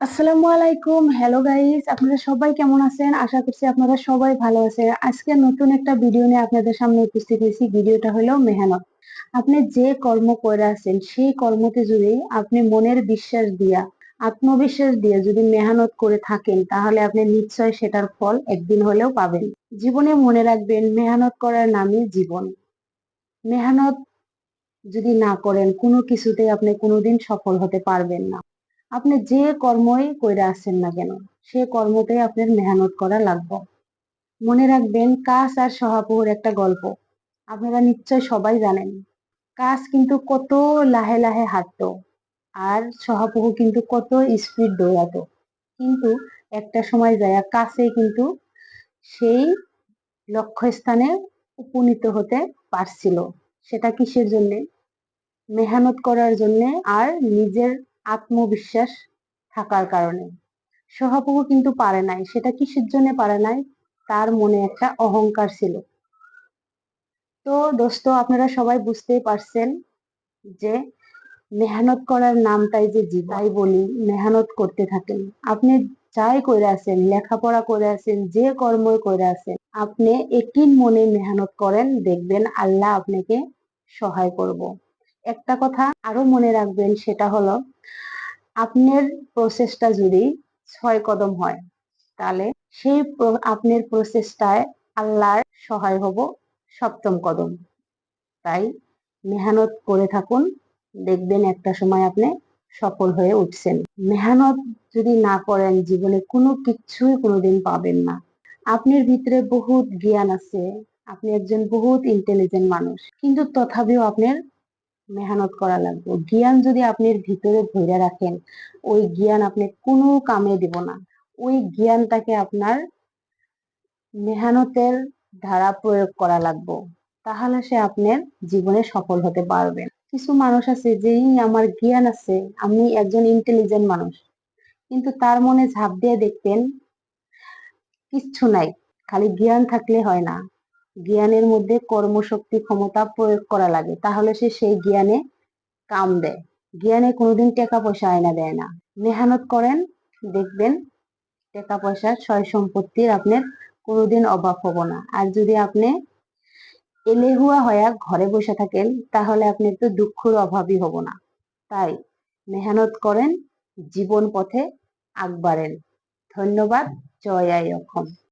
আসসালামু আলাইকুম। Hello guys আপনারা সবাই কেমন আছেন? আশা করছি আপনারা সবাই ভালো আছেন। আজকে নতুন একটা ভিডিও নিয়ে আপনাদের সামনে উপস্থিত হয়েছি। ভিডিওটা হলো মেহনত। আপনি যে কর্ম করে আছেন, সেই কর্মতে যদি আপনি মনের বিশ্বাস দিয়া, আত্মবিশ্বাস দিয়ে যদি মেহনত করে থাকেন, তাহলে আপনি নিশ্চয় সেটার ফল একদিন হলেও পাবেন। জীবনে মনে রাখবেন, মেহনত করার নামই জীবন। মেহনত যদি না করেন, কোনো কিছুতে আপনি কোনোদিন সফল হতে পারবেন না। আপনি যে কর্মই কইরা আছেন না কেন, সে কর্মতেই আপনার মেহনত করা লাগবে। মনে রাখবেন, কাজ আর সহাপুর একটা গল্প। আপনারা নিশ্চয় সবাই জানেন, কাজ কিন্তু কত লাহে লাহে হাঁটতো আর সহাপুহু কিন্তু কত স্পিড দৌড়াতো। কিন্তু একটা সময় যায় কাছে কিন্তু সেই লক্ষ্যস্থানে উপনীত হতে পারছিল। সেটা কিসের জন্যে? মেহনত করার জন্যে আর নিজের আত্মবিশ্বাস থাকার কারণে। সহাপুকু কিন্তু পারে নাই, সেটা কিসের জন্য পারে নাই? তার মনে একটা অহংকার ছিল। তো দোস্ত, আপনারা সবাই বুঝতেই পারছেন যে মেহনত করার নামটাই যে জীবাই বলি, মেহনত করতে থাকেন। আপনি যাই করে আছেন, লেখাপড়া করে আছেন, যে কর্মই করে আছেন, আপনি একই মনে মেহনত করেন, দেখবেন আল্লাহ আপনাকে সহায় করব। একটা কথা আরও মনে রাখবেন, সেটা হলো আপনার প্রসেসটা যদি ছয় কদম হয়, তাহলে সেই আপনার প্রসেসটায় আল্লাহর সহায় হব সপ্তম কদম। তাই মেহনত করে থাকুন, দেখবেন একটা সময় আপনি সফল হয়ে উঠছেন। মেহনত যদি না করেন, জীবনে কোনো কিছুই কোনোদিন পাবেন না। আপনার ভিতরে বহুত জ্ঞান আছে, আপনি একজন বহুত ইন্টেলিজেন্ট মানুষ, কিন্তু তথাপিও আপনার মেহনত করা লাগবে। জ্ঞান যদি আপনি ভিতরে ধরে রাখেন, ওই জ্ঞান আপনি কোনো কামে দিব না। ওই জ্ঞানটাকে আপনার মেহনতের ধারা প্রয়োগ করা লাগবে। তাহলে সে আপনার জীবনে সফল হতে পারবেন কিছু মানুষ আছে যেই, আমার জ্ঞান আছে, আমি একজন ইন্টেলিজেন্ট মানুষ। কিন্তু তার মনে ঝাঁপ দিয়ে দেখতেন কিচ্ছু নাই। খালি জ্ঞান থাকলে হয় না। জ্ঞানের মধ্যে কর্মশক্তি ক্ষমতা প্রয়োগ করা লাগে। তাহলে সে সেই জ্ঞানে কাম দেয়। জ্ঞানে কোনোদিন টাকা পয়সা আয়না দেয় না। মেহনত করেন, দেখবেন টাকা পয়সা সয় সম্পত্তির আপনার কোনোদিন অভাব হব না। আর যদি আপনি এলেহুয়া হয়ে ঘরে বসে থাকেন, তাহলে আপনি তো দুঃখর অভাবই হব না। তাই মেহনত করেন, জীবন পথে আগ বাড়েন ধন্যবাদ, জয় আই অক্ষম